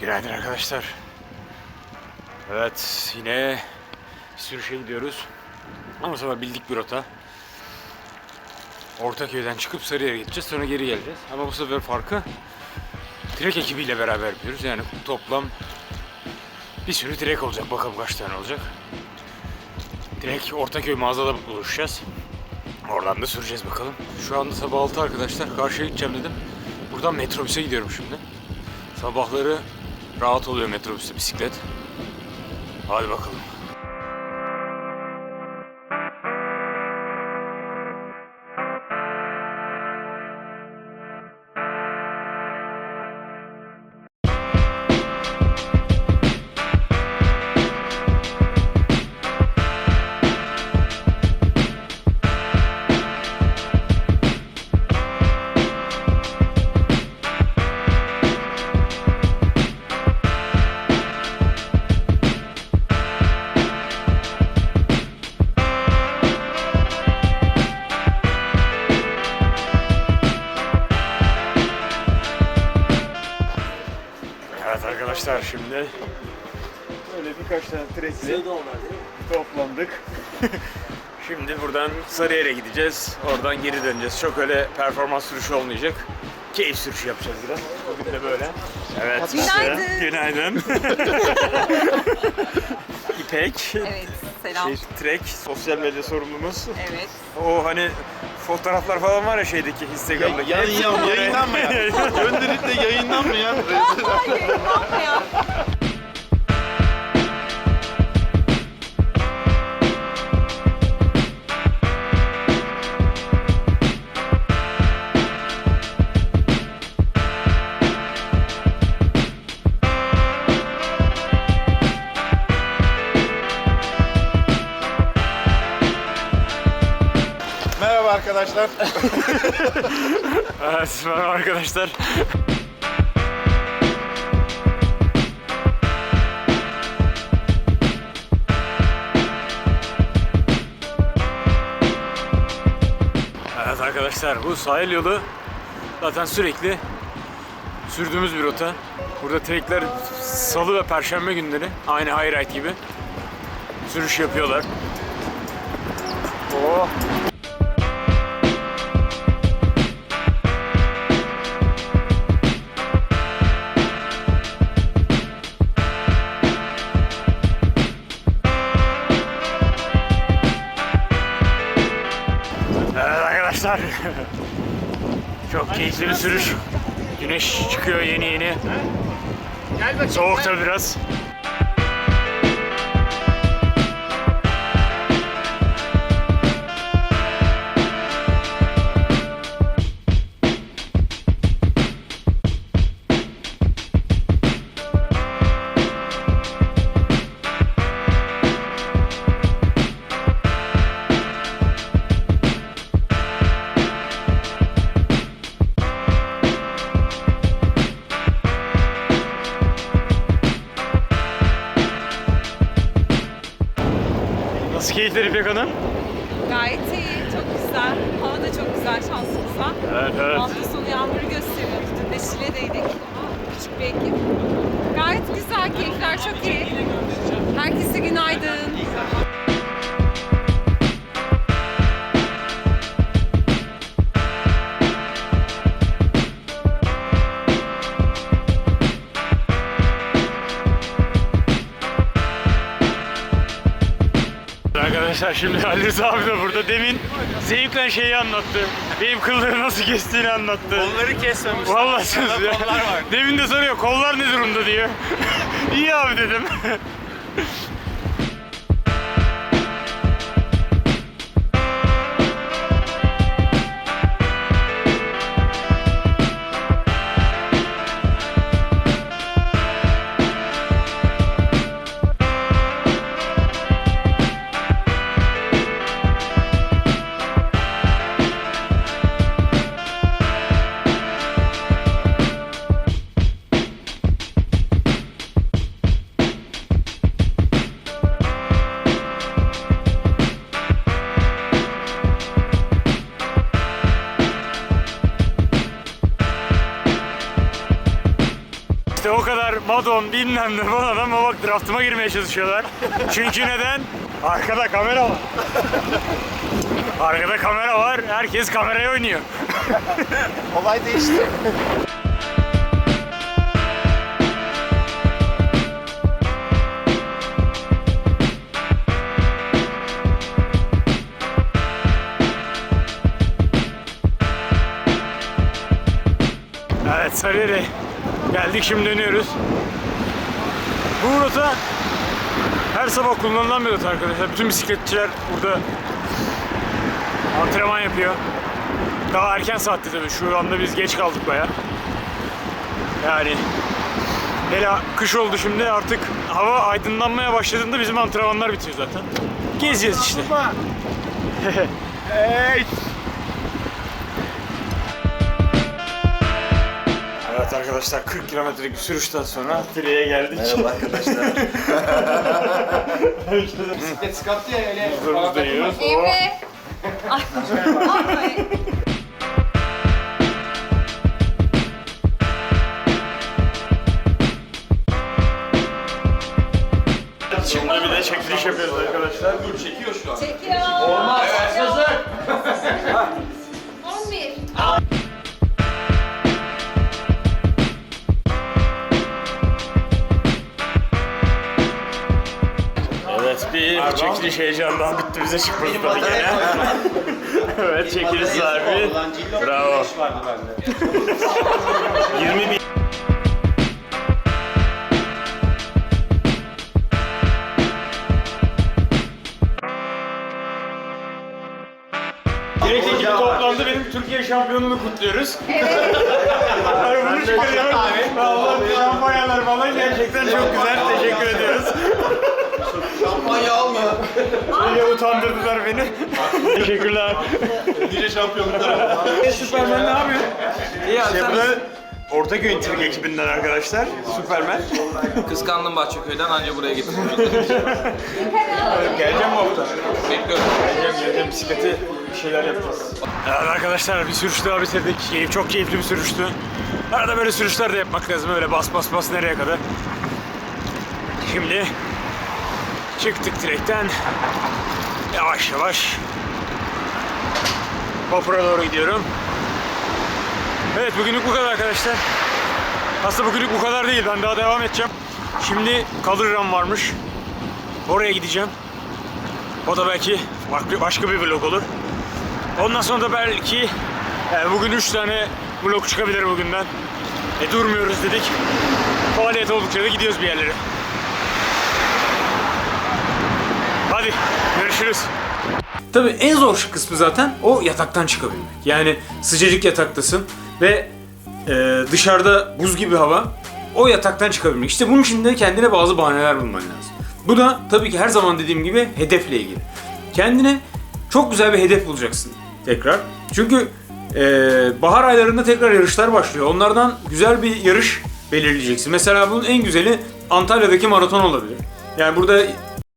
Günaydın arkadaşlar. Evet yine sürüşe gidiyoruz. Ama sefer bildik bir rota. Ortaköy'den çıkıp Sarıyer'e gideceğiz sonra geri geleceğiz. Ama bu sefer farkı trek ekibiyle beraber yapıyoruz. Yani toplam bir sürü trek olacak. Bakalım kaç tane olacak. Direkt Ortaköy mağazada buluşacağız. Oradan da süreceğiz bakalım. Şu anda sabah 6 arkadaşlar. Karşıya gideceğim dedim. Buradan metrobüse gidiyorum şimdi. Sabahları rahat oluyor metrobüste bisiklet. Hadi bakalım. Tane trekli toplandık. şimdi buradan Sarıyer'e gideceğiz. Oradan geri döneceğiz. Çok öyle performans sürüşü olmayacak. Keyif sürüşü yapacağız biraz. Bugün de böyle. Evet. Günaydın. Günaydın. İpek. Evet, selam. Şey, Trek, sosyal medya sorumlumuz. Evet. O hani fotoğraflar falan var ya şeydeki Instagram'daki. Yayın, yayın, yayınlanmayan. Gönderip de yayınlanmayan. Hayır, Merhaba arkadaşlar. Evet, merhaba arkadaşlar. Evet arkadaşlar bu sahil yolu zaten sürekli sürdüğümüz bir rota. Burada trekler salı ve perşembe günleri aynı high ride gibi sürüş yapıyorlar. Oh. Keyifli bir sürüş. Güneş çıkıyor yeni yeni. Soğuk tabi biraz. Keyifler İpek Hanım? Gayet iyi, çok güzel. Hava da çok güzel şansımıza. Evet evet. Hafta sonu yağmuru gösteriyordu. Dün de Şile'deydik. Küçük bir ekip. Gayet güzel, keyifler çok iyi. Herkese günaydın. Arkadaşlar şimdi Ali Rıza abi de burada demin zevkle şeyi anlattı. Benim kılları nasıl kestiğini anlattı. Onları kesmemiş. Vallahi söz ya. kollar var. Demin de soruyor kollar ne durumda diyor. İyi abi dedim. Madon bilmem ne falan ama bak draftıma girmeye çalışıyorlar. Çünkü neden? Arkada kamera var. Arkada kamera var. Herkes kameraya oynuyor. Olay değişti. Evet Sarıyer'e geldik şimdi dönüyoruz. Bu rota her sabah kullanılan bir rota arkadaşlar. Bütün bisikletçiler burada antrenman yapıyor. Daha erken saatte tabii. Şu anda biz geç kaldık baya. Yani hele kış oldu şimdi artık hava aydınlanmaya başladığında bizim antrenmanlar bitiyor zaten. Gezeceğiz işte. Hey! Arkadaşlar 40 kilometrelik bir sürüşten sonra Tire'ye geldik. Merhaba arkadaşlar. Bisiklet sıkattı ya öyle. Huzurumuzda Muhabbet yiyoruz. Emre. Ay, ay. Şimdi bir de çekiliş yapıyoruz arkadaşlar. Dur. Çekiyor. Çekiliş heyecandan bitti bize çıkmadı tabii gene. evet çekiliş sahibi. Bravo. 20 bin. Direkt ekibi toplandı. Benim Türkiye şampiyonluğunu kutluyoruz. Evet. Hayır bunu çıkarıyorum. Vallahi şampanyalar falan gerçekten çok güzel. Teşekkür ediyoruz. Şampanya alma. Öyle utandırdılar beni. Teşekkürler. Nice şampiyonluklar. Süpermen ne yapıyor? İyi abi da Ortaköy Tırk ekibinden arkadaşlar. Süpermen. kıskandım Bahçeköy'den anca buraya getirdim. Geleceğim bu hafta. Bekliyorum. Geleceğim geleceğim bisikleti bir şeyler yapacağız. Evet arkadaşlar bir sürüş daha bitirdik. Keyif, çok keyifli bir sürüştü. Arada böyle sürüşler de yapmak lazım. Öyle bas bas bas nereye kadar. Şimdi çıktık direkten. Yavaş yavaş vapura doğru gidiyorum. Evet bugünlük bu kadar arkadaşlar. Aslında bugünlük bu kadar değil. Ben daha devam edeceğim. Şimdi Kalırram varmış. Oraya gideceğim. O da belki başka bir vlog olur. Ondan sonra da belki yani bugün 3 tane vlog çıkabilir bugünden. E durmuyoruz dedik. Faaliyet oldukça da gidiyoruz bir yerlere. Hadi görüşürüz. Tabii en zor kısmı zaten o yataktan çıkabilmek. Yani sıcacık yataktasın ve e, dışarıda buz gibi hava. O yataktan çıkabilmek. İşte bunun için de kendine bazı bahaneler bulman lazım. Bu da tabii ki her zaman dediğim gibi hedefle ilgili. Kendine çok güzel bir hedef bulacaksın tekrar. Çünkü e, bahar aylarında tekrar yarışlar başlıyor. Onlardan güzel bir yarış belirleyeceksin. Mesela bunun en güzeli Antalya'daki maraton olabilir. Yani burada